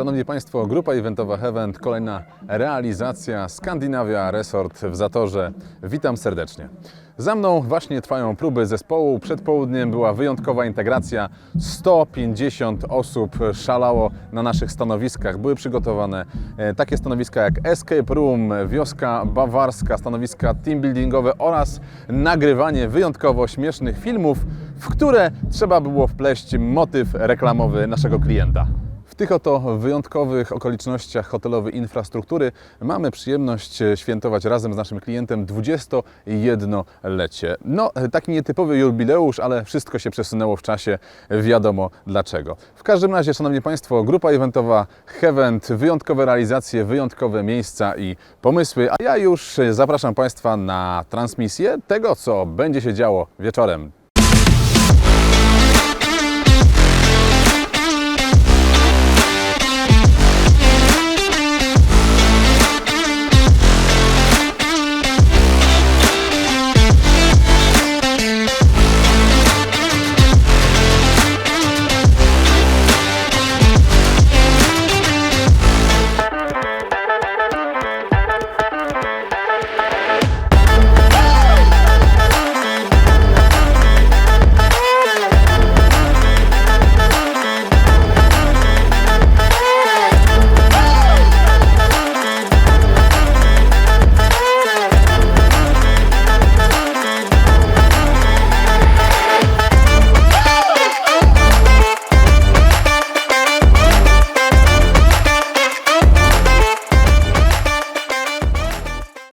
Szanowni Państwo, grupa eventowa Heaven, kolejna realizacja Skandynawia Resort w Zatorze. Witam serdecznie. Za mną właśnie trwają próby zespołu. Przed południem była wyjątkowa integracja. 150 osób szalało na naszych stanowiskach. Były przygotowane e, takie stanowiska jak Escape Room, Wioska Bawarska, stanowiska teambuildingowe oraz nagrywanie wyjątkowo śmiesznych filmów, w które trzeba było wpleść motyw reklamowy naszego klienta. W tych oto wyjątkowych okolicznościach hotelowej infrastruktury mamy przyjemność świętować razem z naszym klientem 21-lecie. No, taki nietypowy jubileusz, ale wszystko się przesunęło w czasie, wiadomo dlaczego. W każdym razie, Szanowni Państwo, grupa eventowa Heavent, wyjątkowe realizacje, wyjątkowe miejsca i pomysły, a ja już zapraszam Państwa na transmisję tego, co będzie się działo wieczorem